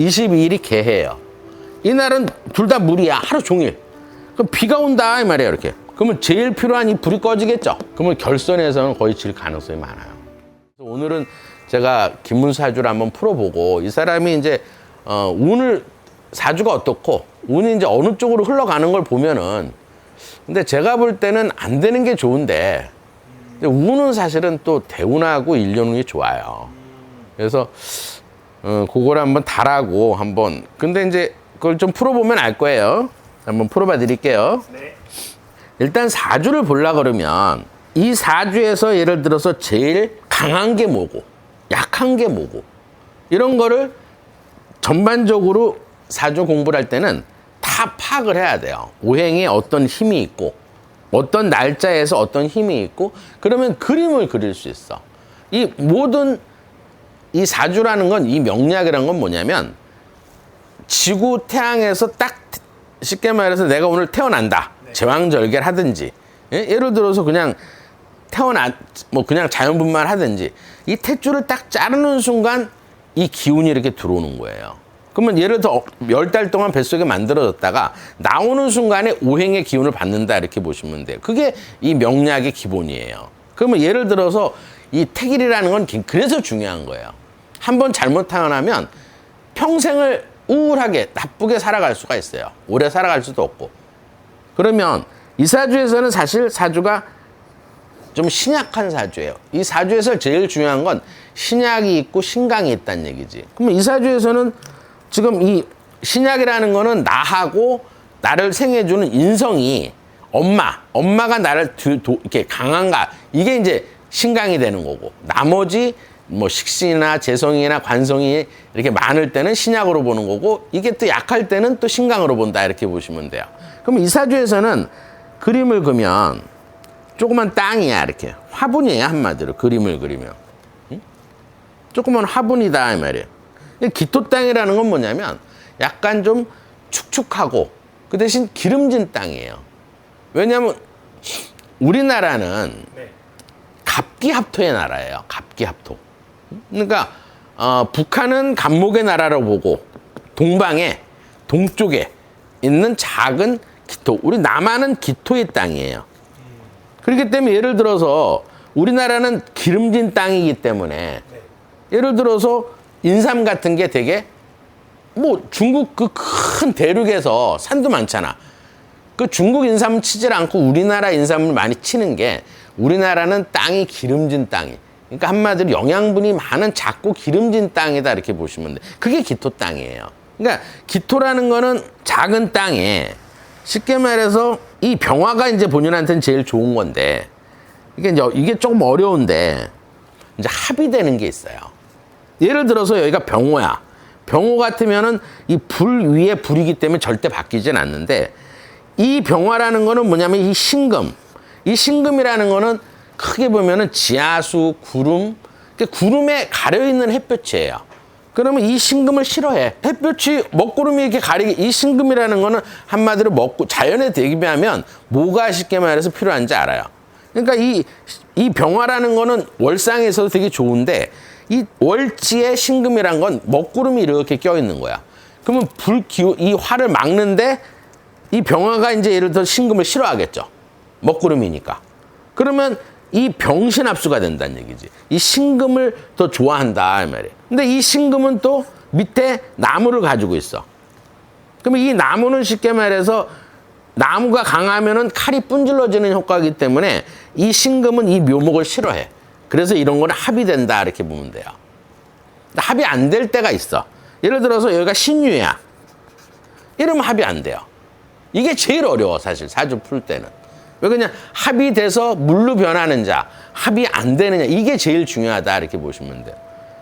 22일이 개해예요. 이날은 둘 다 물이야. 하루 종일. 그럼 비가 온다 이 말이에요. 이렇게. 그러면 제일 필요한 이 불이 꺼지겠죠. 그러면 결선에서는 거의 질 가능성이 많아요. 그래서 오늘은 제가 김문사주를 한번 풀어보고 이 사람이 이제 어, 운을 사주가 어떻고 운이 이제 어느 쪽으로 흘러가는 걸 보면은 근데 제가 볼 때는 안 되는 게 좋은데 운은 사실은 또 대운하고 일년 운이 좋아요. 그래서 어, 그거를 한번 달하고 한번 근데 이제 그걸 좀 풀어보면 알 거예요. 한번 풀어봐 드릴게요. 네. 일단 사주를 보려 그러면 이 사주에서 예를 들어서 제일 강한 게 뭐고 약한 게 뭐고 이런 거를 전반적으로 사주 공부를 할 때는 다 파악을 해야 돼요. 오행에 어떤 힘이 있고 어떤 날짜에서 어떤 힘이 있고 그러면 그림을 그릴 수 있어. 이 모든 이 사주라는 건 이 명리학이라는 건 뭐냐면 지구 태양에서 딱 쉽게 말해서 내가 오늘 태어난다. 제왕절개를 하든지 예? 예를 들어서 그냥 태어난 뭐 그냥 자연분만 하든지 이 탯줄을 딱 자르는 순간 이 기운이 이렇게 들어오는 거예요. 그러면 예를 들어 열 달 동안 뱃속에 만들어졌다가 나오는 순간에 오행의 기운을 받는다 이렇게 보시면 돼요. 그게 이 명리학의 기본이에요. 그러면 예를 들어서 이 택일이라는 건 기- 그래서 중요한 거예요. 한번 잘못 태어나면 평생을 우울하게 나쁘게 살아갈 수가 있어요. 오래 살아갈 수도 없고. 그러면 이 사주에서는 사실 사주가 좀 신약한 사주예요. 이 사주에서 제일 중요한 건 신약이 있고 신강이 있다는 얘기지. 그러면 이 사주에서는 지금 이 신약이라는 거는 나하고 나를 생해주는 인성이 엄마, 엄마가 나를 이렇게 강한가 이게 이제 신강이 되는 거고 나머지 뭐 식신이나 재성이나 관성이 이렇게 많을 때는 신약으로 보는 거고 이게 또 약할 때는 또 신강으로 본다 이렇게 보시면 돼요. 그럼 이 사주에서는 그림을 그면 조그만 땅이야 이렇게 화분이에요 한마디로 그림을 그리면 응? 조그만 화분이다 이 말이에요 이 기토 땅이라는 건 뭐냐면 약간 좀 축축하고 그 대신 기름진 땅이에요 왜냐하면 우리나라는 네. 갑기합토의 나라예요. 갑기합토. 그러니까 어, 북한은 갑목의 나라로 보고 동방에 동쪽에 있는 작은 기토. 우리 남한은 기토의 땅이에요. 그렇기 때문에 예를 들어서 우리나라는 기름진 땅이기 때문에 예를 들어서 인삼 같은 게 되게 뭐 중국 그 큰 대륙에서 산도 많잖아. 그 중국 인삼을 치질 않고 우리나라 인삼을 많이 치는 게 우리나라는 땅이 기름진 땅이. 그러니까 한마디로 영양분이 많은 작고 기름진 땅이다 이렇게 보시면 돼. 그게 기토 땅이에요. 그러니까 기토라는 거는 작은 땅에 쉽게 말해서 이 병화가 이제 본인한테는 제일 좋은 건데 이게 이제 이게 조금 어려운데 이제 합의되는 게 있어요. 예를 들어서 여기가 병호야. 병호 같으면은 이 불 위에 불이기 때문에 절대 바뀌진 않는데 이 병화라는 거는 뭐냐면 이 신금. 이 신금이라는 거는 크게 보면은 지하수, 구름, 그 구름에 가려 있는 햇볕이에요. 그러면 이 신금을 싫어해. 햇볕이 먹구름이 이렇게 가리게 이 신금이라는 거는 한마디로 먹고 자연에 대비하면 뭐가 쉽게 말해서 필요한지 알아요. 그러니까 이, 이 병화라는 거는 월상에서도 되게 좋은데 이 월지의 신금이란 건 먹구름이 이렇게 껴 있는 거야. 그러면 불 기우 이 화를 막는데 이 병화가 이제 예를 들어 신금을 싫어하겠죠. 먹구름이니까. 그러면 이 병신합수가 된다는 얘기지. 이 신금을 더 좋아한다 이 말이에요. 근데 이 신금은 또 밑에 나무를 가지고 있어. 그러면 이 나무는 쉽게 말해서 나무가 강하면은 칼이 분질러지는 효과이기 때문에 이 신금은 이 묘목을 싫어해. 그래서 이런 거는 합의된다 이렇게 보면 돼요. 합의 안될 때가 있어. 예를 들어서 여기가 신유야. 이러면 합의 안 돼요. 이게 제일 어려워 사실 사주 풀 때는. 왜 그냥 합의돼서 물로 변하는 자, 합의 안 되느냐 이게 제일 중요하다 이렇게 보시면 돼요.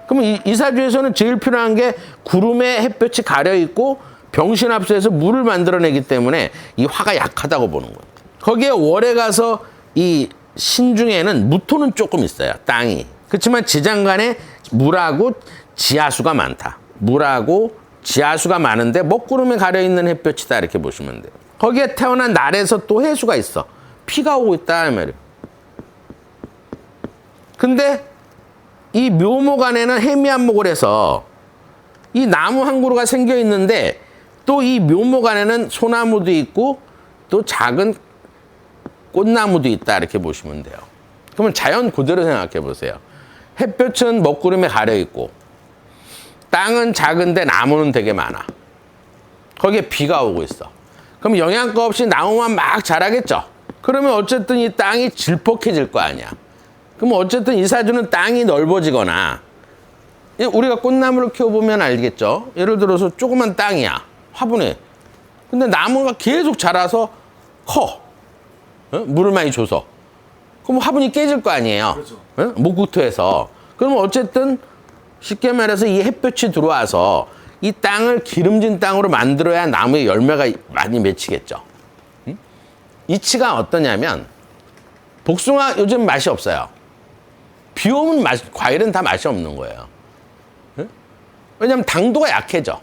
그러면 이, 이 사주에서는 제일 필요한 게 구름에 햇볕이 가려 있고 병신합수해서 물을 만들어내기 때문에 이 화가 약하다고 보는 거예요. 거기에 월에 가서 이 신중에는 무토는 조금 있어요. 땅이. 그렇지만 지장간에 물하고 지하수가 많다. 물하고 지하수가 많은데 먹구름에 가려 있는 햇볕이다 이렇게 보시면 돼요. 거기에 태어난 날에서 또 해수가 있어. 피가 오고 있다 이 말이에요. 근데 이 묘목 안에는 해미한 목을 해서 이 나무 한 그루가 생겨 있는데 또 이 묘목 안에는 소나무도 있고 또 작은 꽃나무도 있다 이렇게 보시면 돼요. 그러면 자연 그대로 생각해 보세요. 햇볕은 먹구름에 가려 있고 땅은 작은데 나무는 되게 많아. 거기에 비가 오고 있어. 그럼 영양가 없이 나무만 막 자라겠죠. 그러면 어쨌든 이 땅이 질퍽해질 거 아니야. 그럼 어쨌든 이 사주는 땅이 넓어지거나 이 우리가 꽃나무를 키워보면 알겠죠. 예를 들어서 조그만 땅이야. 화분에. 근데 나무가 계속 자라서 커. 어? 물을 많이 줘서. 그럼 화분이 깨질 거 아니에요. 그렇죠. 어? 목구토에서. 그러면 어쨌든 쉽게 말해서 이 햇볕이 들어와서 이 땅을 기름진 땅으로 만들어야 나무에 열매가 많이 맺히겠죠. 응? 이치가 어떠냐면 복숭아 요즘 맛이 없어요. 비 오면 맛, 과일은 다 맛이 없는 거예요. 응? 왜냐하면 당도가 약해져.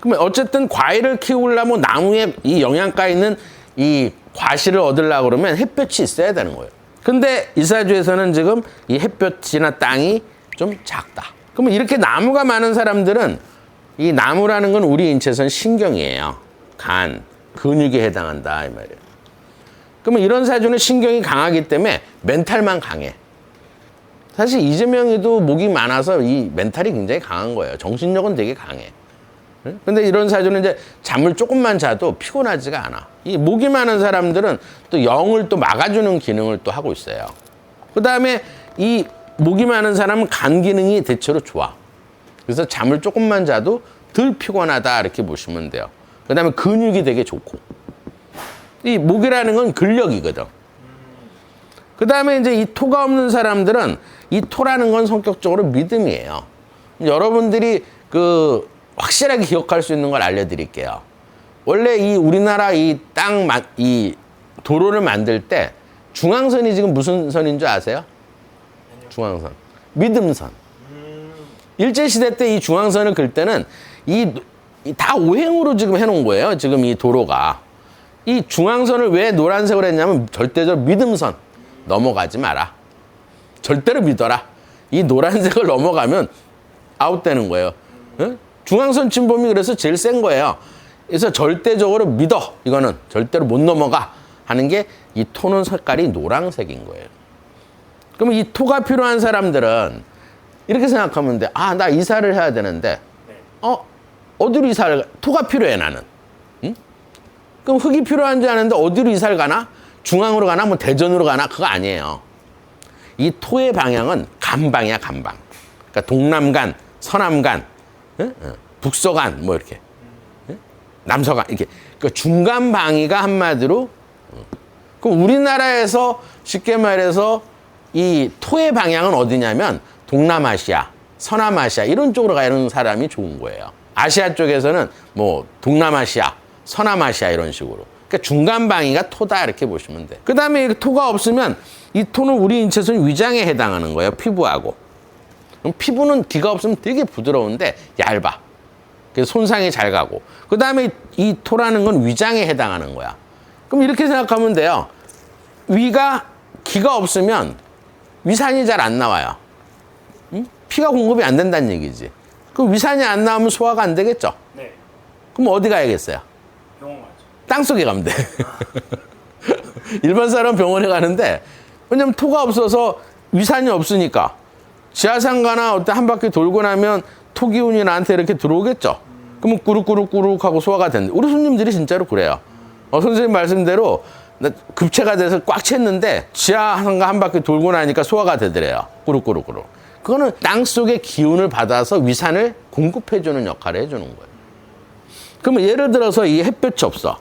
그러면 어쨌든 과일을 키우려면 나무에 이 영양가 있는 이 과실을 얻으려고 그러면 햇볕이 있어야 되는 거예요. 근데 이사주에서는 지금 이 햇볕이나 땅이 좀 작다. 그러면 이렇게 나무가 많은 사람들은 이 나무라는 건 우리 인체에서는 신경이에요. 간, 근육에 해당한다 이 말이에요. 그러면 이런 사주는 신경이 강하기 때문에 멘탈만 강해. 사실 이재명이도 목이 많아서 이 멘탈이 굉장히 강한 거예요. 정신력은 되게 강해. 응? 근데 이런 사주는 이제 잠을 조금만 자도 피곤하지가 않아. 이 목이 많은 사람들은 또 영을 또 막아주는 기능을 또 하고 있어요. 그 다음에 이 목이 많은 사람은 간 기능이 대체로 좋아. 그래서 잠을 조금만 자도 덜 피곤하다 이렇게 보시면 돼요. 그 다음에 근육이 되게 좋고. 이 목이라는 건 근력이거든. 그 다음에 이제 이 토가 없는 사람들은 이 토라는 건 성격적으로 믿음이에요. 여러분들이 그 확실하게 기억할 수 있는 걸 알려드릴게요. 원래 이 우리나라 이 땅, 이 도로를 만들 때 중앙선이 지금 무슨 선인 줄 아세요? 중앙선. 믿음선. 일제시대 때 이 중앙선을 긁 때는 이 다 오행으로 지금 해놓은 거예요. 지금 이 도로가. 이 중앙선을 왜 노란색으로 했냐면 절대적으로 믿음선. 넘어가지 마라. 절대로 믿어라. 이 노란색을 넘어가면 아웃되는 거예요. 응? 중앙선 침범이 그래서 제일 센 거예요. 그래서 절대적으로 믿어. 이거는 절대로 못 넘어가. 하는 게 이 토는 색깔이 노란색인 거예요. 그러면 이 토가 필요한 사람들은 이렇게 생각하면 돼. 아, 나 이사를 해야 되는데, 네. 어, 어디로 이사를, 가? 토가 필요해, 나는. 응? 그럼 흙이 필요한지 아는데 어디로 이사를 가나? 중앙으로 가나? 뭐 대전으로 가나? 그거 아니에요. 이 토의 방향은 간방이야, 간방. 그러니까 동남간, 서남간, 응? 응. 북서간, 뭐 이렇게. 응? 남서간, 이렇게. 그 중간 방위가 한마디로, 응. 그럼 우리나라에서 쉽게 말해서 이 토의 방향은 어디냐면 동남아시아, 서남아시아 이런 쪽으로 가는 사람이 좋은 거예요. 아시아 쪽에서는 뭐 동남아시아, 서남아시아 이런 식으로. 그러니까 중간 방위가 토다 이렇게 보시면 돼. 그 다음에 토가 없으면 이 토는 우리 인체에서는 위장에 해당하는 거예요. 피부하고. 그럼 피부는 기가 없으면 되게 부드러운데 얇아. 그래서 손상이 잘 가고. 그 다음에 이 토라는 건 위장에 해당하는 거야. 그럼 이렇게 생각하면 돼요. 위가 기가 없으면 위산이 잘 안 나와요. 응? 피가 공급이 안 된다는 얘기지. 그 위산이 안 나오면 소화가 안 되겠죠. 네. 그럼 어디 가야겠어요? 병원 가죠. 땅 속에 가면 돼. 일반 사람 병원에 가는데 왜냐면 토가 없어서 위산이 없으니까 지하상 가나 어때 한 바퀴 돌고 나면 토 기운이 나한테 이렇게 들어오겠죠. 그러면 꾸룩꾸룩꾸룩 하고 소화가 된다. 우리 손님들이 진짜로 그래요. 어, 선생님 말씀대로 나 급체가 돼서 꽉 찼는데 지하상가 한 바퀴 돌고 나니까 소화가 되더래요. 꾸룩꾸룩꾸룩. 그거는 땅 속의 기운을 받아서 위산을 공급해주는 역할을 해주는 거예요. 그러면 예를 들어서 이 햇볕이 없어.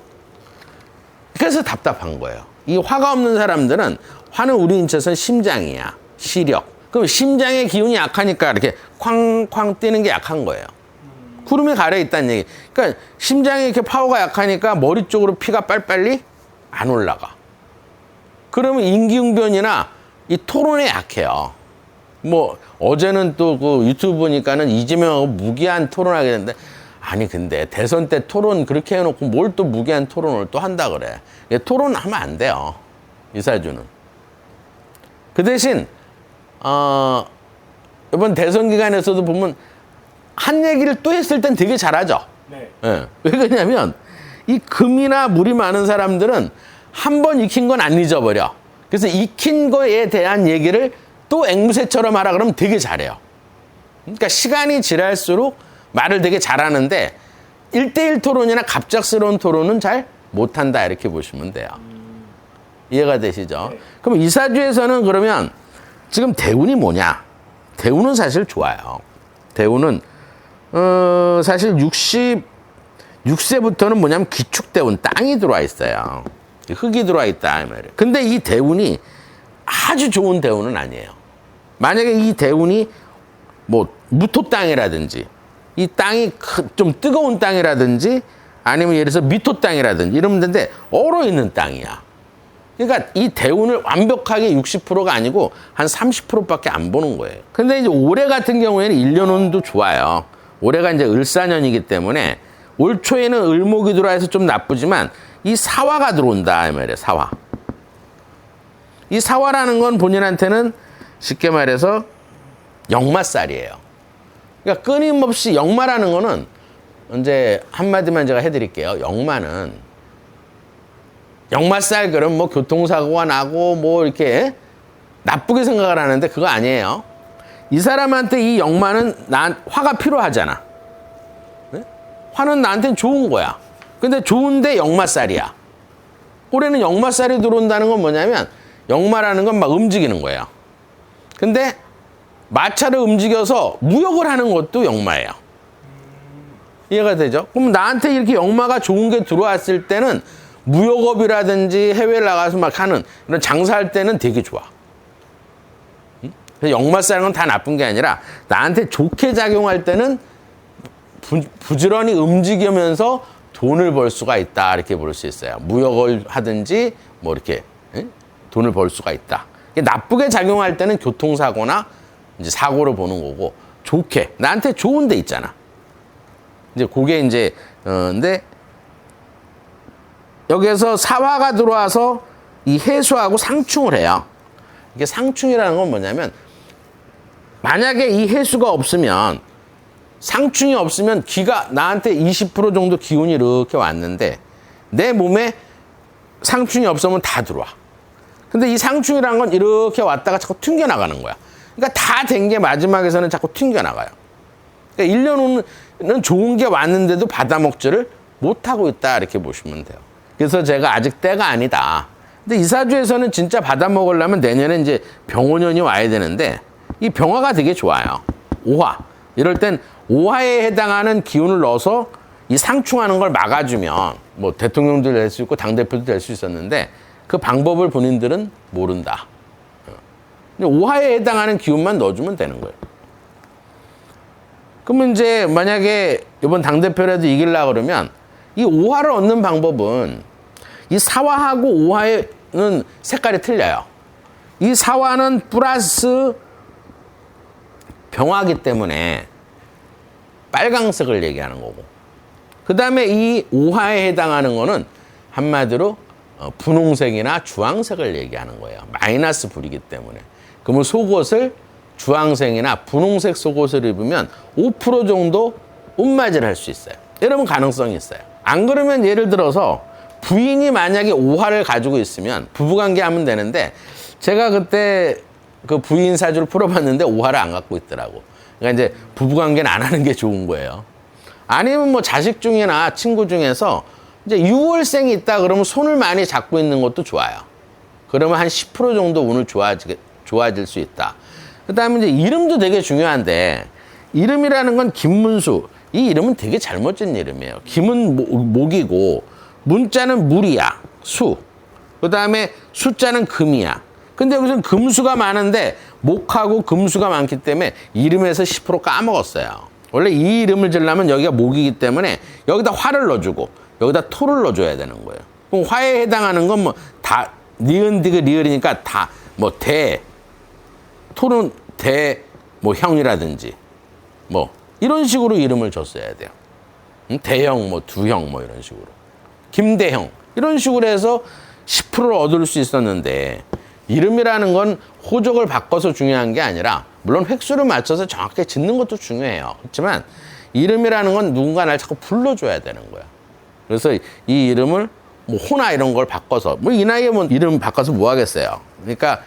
그래서 답답한 거예요. 이 화가 없는 사람들은 화는 우리 인체에서는 심장이야. 시력. 그럼 심장의 기운이 약하니까 이렇게 쾅쾅 뛰는 게 약한 거예요. 구름에 가려 있다는 얘기. 그러니까 심장이 이렇게 파워가 약하니까 머리 쪽으로 피가 빨리빨리 안 올라가. 그러면 인기응변이나 이 토론에 약해요. 뭐 어제는 또 그 유튜브 보니까는 이재명하고 무기한 토론하게 되는데 아니 근데 대선 때 토론 그렇게 해놓고 뭘 또 무기한 토론을 또 한다 그래. 토론하면 안 돼요. 이사주는. 그 대신 어 이번 대선 기간에서도 보면 한 얘기를 또 했을 땐 되게 잘하죠. 네. 예. 왜 그러냐면 이 금이나 물이 많은 사람들은 한 번 익힌 건 안 잊어버려. 그래서 익힌 거에 대한 얘기를 또 앵무새처럼 하라 그러면 되게 잘해요. 그러니까 시간이 지날수록 말을 되게 잘하는데 일대일 토론이나 갑작스러운 토론은 잘 못한다 이렇게 보시면 돼요. 이해가 되시죠? 그럼 이사주에서는 그러면 지금 대운이 뭐냐? 대운은 사실 좋아요. 대운은 어, 사실 66세부터는 뭐냐면 기축대운 땅이 들어와 있어요. 흙이 들어와 있다 이 말이에요. 근데 이 대운이 아주 좋은 대운은 아니에요. 만약에 이 대운이 뭐 무토 땅이라든지 이 땅이 크- 좀 뜨거운 땅이라든지 아니면 예를 들어서 미토 땅이라든지 이러면 되는데 얼어 있는 땅이야. 그러니까 이 대운을 완벽하게 60%가 아니고 한 30%밖에 안 보는 거예요. 근데 이제 올해 같은 경우에는 1년 운도 좋아요. 올해가 이제 을사년이기 때문에 올 초에는 을목이 들어와서 좀 나쁘지만 이 사화가 들어온다 이 말이에요. 사화. 이 사화라는 건 본인한테는 쉽게 말해서 역마살이에요. 그러니까 끊임없이 역마라는 거는 이제 한마디만 제가 해드릴게요. 역마는 역마살 그럼 뭐 교통사고가 나고 뭐 이렇게 나쁘게 생각을 하는데 그거 아니에요. 이 사람한테 이 역마는 나 화가 필요하잖아. 네? 화는 나한테는 좋은 거야. 근데 좋은데 역마살이야. 올해는 역마살이 들어온다는 건 뭐냐면 역마라는 건 막 움직이는 거예요. 근데 마차를 움직여서 무역을 하는 것도 역마예요. 이해가 되죠? 그럼 나한테 이렇게 역마가 좋은 게 들어왔을 때는 무역업이라든지 해외를 나가서 막 하는 이런 장사할 때는 되게 좋아. 역마 쌓는 건 다 나쁜 게 아니라 나한테 좋게 작용할 때는 부, 부지런히 움직이면서 돈을 벌 수가 있다 이렇게 볼 수 있어요. 무역을 하든지 뭐 이렇게 응? 돈을 벌 수가 있다. 나쁘게 작용할 때는 교통사고나 이제 사고를 보는 거고 좋게 나한테 좋은 데 있잖아. 이제 그게 이제 어 근데 여기에서 사화가 들어와서 이 해수하고 상충을 해요. 이게 상충이라는 건 뭐냐면 만약에 이 해수가 없으면 상충이 없으면 기가 나한테 20% 정도 기운이 이렇게 왔는데 내 몸에 상충이 없으면 다 들어와. 근데 이 상충이라는 건 이렇게 왔다가 자꾸 튕겨 나가는 거야. 그러니까 다 된 게 마지막에서는 자꾸 튕겨 나가요. 그러니까 1년 후는 좋은 게 왔는데도 받아먹지를 못하고 있다 이렇게 보시면 돼요. 그래서 제가 아직 때가 아니다. 근데 이사주에서는 진짜 받아먹으려면 내년에 이제 병원년이 와야 되는데 이 병화가 되게 좋아요. 오화. 이럴 땐 오화에 해당하는 기운을 넣어서 이 상충하는 걸 막아주면 뭐 대통령도 될 수 있고 당대표도 될 수 있었는데 그 방법을 본인들은 모른다. 근데 오화에 해당하는 기운만 넣어주면 되는 거예요. 그러면 이제 만약에 이번 당대표라도 이기려 그러면 이 오화를 얻는 방법은 이 사화하고 오화에는 색깔이 틀려요. 이 사화는 플러스 병화기 때문에 빨강색을 얘기하는 거고 그 다음에 이 오화에 해당하는 거는 한마디로 어, 분홍색이나 주황색을 얘기하는 거예요. 마이너스 불이기 때문에. 그러면 속옷을 주황색이나 분홍색 속옷을 입으면 5% 정도 옷맞이를 할 수 있어요. 여러분 가능성이 있어요. 안 그러면 예를 들어서 부인이 만약에 오화를 가지고 있으면 부부관계 하면 되는데 제가 그때 그 부인 사주를 풀어봤는데 오화를 안 갖고 있더라고. 그러니까 이제 부부관계는 안 하는 게 좋은 거예요. 아니면 뭐 자식 중이나 친구 중에서 이제 6월생이 있다 그러면 손을 많이 잡고 있는 것도 좋아요. 그러면 한 10% 정도 운을 좋아지, 좋아질 수 있다. 그 다음에 이제 이름도 되게 중요한데, 이름이라는 건 김문수. 이 이름은 되게 잘못 진 이름이에요. 김은 모- 목이고, 문자는 물이야. 수. 그 다음에 숫자는 금이야. 근데 여기서는 금수가 많은데, 목하고 금수가 많기 때문에 이름에서 10% 까먹었어요. 원래 이 이름을 지려면 여기가 목이기 때문에 여기다 화를 넣어주고, 여기다 토를 넣어줘야 되는 거예요. 그럼 화에 해당하는 건 뭐 다, 니은, 디귿, 리을이니까 다, 뭐 대, 토는 대, 뭐 형이라든지, 뭐 이런 식으로 이름을 줬어야 돼요. 음, 대형, 뭐 두형, 뭐 이런 식으로. 김대형 이런 식으로 해서 10%를 얻을 수 있었는데 이름이라는 건 호적을 바꿔서 중요한 게 아니라 물론 획수를 맞춰서 정확하게 짓는 것도 중요해요. 그렇지만 이름이라는 건 누군가 날 자꾸 불러줘야 되는 거야. 그래서 이 이름을 뭐 호나 이런 걸 바꿔서 뭐 이 나이에 뭐 이름 바꿔서 뭐 하겠어요. 그러니까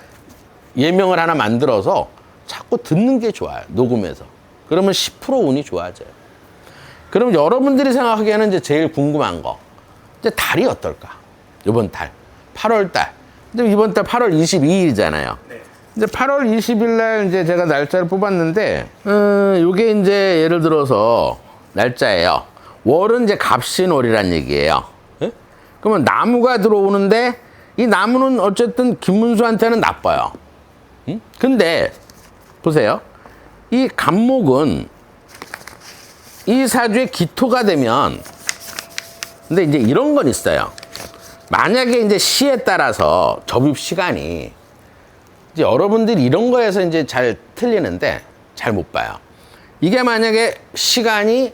예명을 하나 만들어서 자꾸 듣는 게 좋아요. 녹음해서. 그러면 10% 운이 좋아져요. 그럼 여러분들이 생각하기에는 이제 제일 궁금한 거. 이제 달이 어떨까? 이번 달. 8월 달. 근데 이번 달 8월 22일이잖아요. 네. 이제 8월 20일 날 이제 제가 날짜를 뽑았는데, 어, 요게 이제 예를 들어서 날짜예요. 월은 이제 갑신월이란 얘기예요. 예? 그러면 나무가 들어오는데 이 나무는 어쨌든 김문수한테는 나빠요. 응? 근데 보세요. 이 간목은 이 사주의 기토가 되면 근데 이제 이런 건 있어요. 만약에 이제 시에 따라서 접입 시간이 이제 여러분들이 이런 거에서 이제 잘 틀리는데 잘 못 봐요. 이게 만약에 시간이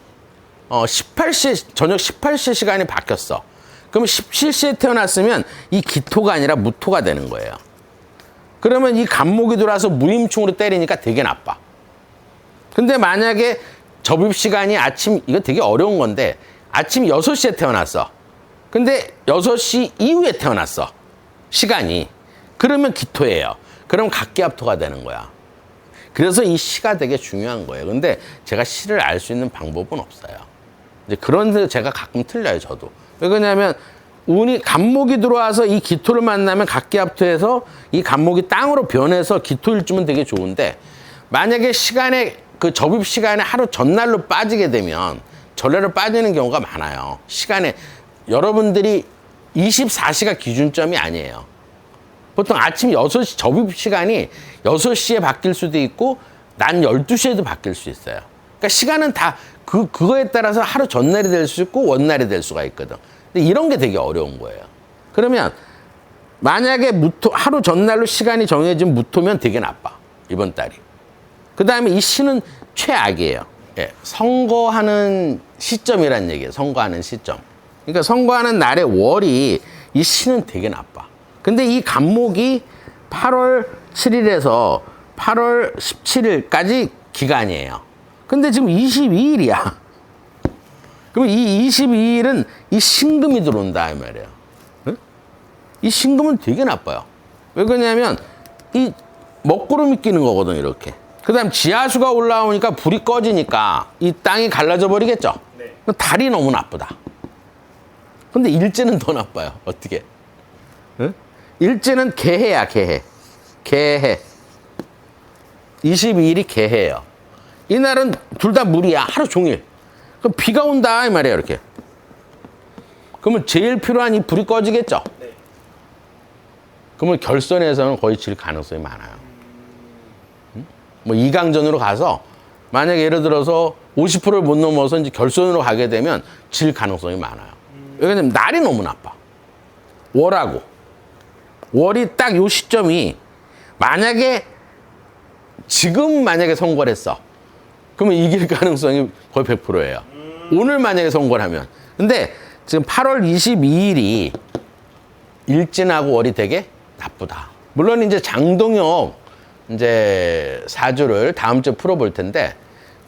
어 18시 저녁 18시 시간이 바뀌었어. 그럼 17시에 태어났으면 이 기토가 아니라 무토가 되는 거예요. 그러면 이 간목이 들어와서 무임충으로 때리니까 되게 나빠. 근데 만약에 접입 시간이 아침 이거 되게 어려운 건데 아침 6시에 태어났어. 근데 6시 이후에 태어났어. 시간이. 그러면 기토예요. 그럼 각기합토가 되는 거야. 그래서 이 시가 되게 중요한 거예요. 근데 제가 시를 알 수 있는 방법은 없어요. 이제 그런 데 제가 가끔 틀려요, 저도. 왜 그러냐면 운이 간목이 들어와서 이 기토를 만나면 각기합토해서 이 간목이 땅으로 변해서 기토일 주면 되게 좋은데 만약에 시간에 그 접입 시간에 하루 전날로 빠지게 되면 전례로 빠지는 경우가 많아요. 시간에 여러분들이 24시가 기준점이 아니에요. 보통 아침 6시 접입 시간이 6시에 바뀔 수도 있고 낮 12시에도 바뀔 수 있어요. 그러니까 시간은 다 그, 그거에 따라서 하루 전날이 될 수 있고 원날이 될 수가 있거든. 근데 이런 게 되게 어려운 거예요. 그러면 만약에 무토, 하루 전날로 시간이 정해진 무토면 되게 나빠. 이번 달이. 그 다음에 이 시는 최악이에요. 예, 선거하는 시점이란 얘기예요. 선거하는 시점. 그러니까 선거하는 날의 월이 이 시는 되게 나빠. 근데 이 간목이 8월 7일에서 8월 17일까지 기간이에요. 근데 지금 22일이야. 그럼 이 22일은 이 신금이 들어온다 이 말이에요. 응? 이 신금은 되게 나빠요. 왜 그러냐면 이 먹구름이 끼는 거거든 이렇게. 그 다음 지하수가 올라오니까 불이 꺼지니까 이 땅이 갈라져 버리겠죠. 네. 달이 너무 나쁘다. 근데 일제는 더 나빠요. 어떻게? 응? 일제는 개해야 개해. 개해. 22일이 개해예요. 이날은 둘 다 물이야. 하루 종일. 그럼 비가 온다 이 말이에요. 이렇게. 그러면 제일 필요한 이 불이 꺼지겠죠. 네. 그러면 결선에서는 거의 질 가능성이 많아요. 응? 뭐 2강전으로 가서 만약에 예를 들어서 50%를 못 넘어서 이제 결선으로 가게 되면 질 가능성이 많아요. 왜냐면 날이 너무 나빠. 월하고. 월이 딱 요 시점이 만약에 지금 만약에 선거를 했어. 그러면 이길 가능성이 거의 100%예요. 오늘 만약에 선거를 하면. 근데 지금 8월 22일이 일진하고 월이 되게 나쁘다. 물론 이제 장동혁 이제 사주를 다음 주에 풀어볼 텐데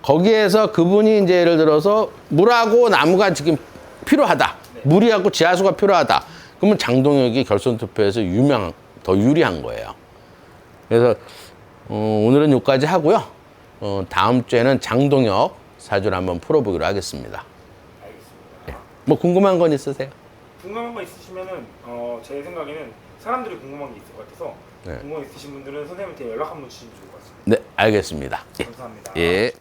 거기에서 그분이 이제 예를 들어서 물하고 나무가 지금 필요하다. 물이하고 지하수가 필요하다. 그러면 장동혁이 결선 투표에서 유명 더 유리한 거예요. 그래서 어, 오늘은 여기까지 하고요. 어, 다음 주에는 장동혁 사주를 한번 풀어보기로 하겠습니다. 알겠습니다. 뭐 궁금한 건 있으세요? 궁금한 거 있으시면은 어, 제 생각에는 사람들이 궁금한 게 있을 것 같아서 네. 궁금한 거 있으신 분들은 선생님한테 연락 한번 주시면 좋을 것 같습니다. 네, 알겠습니다. 예. 감사합니다. 예.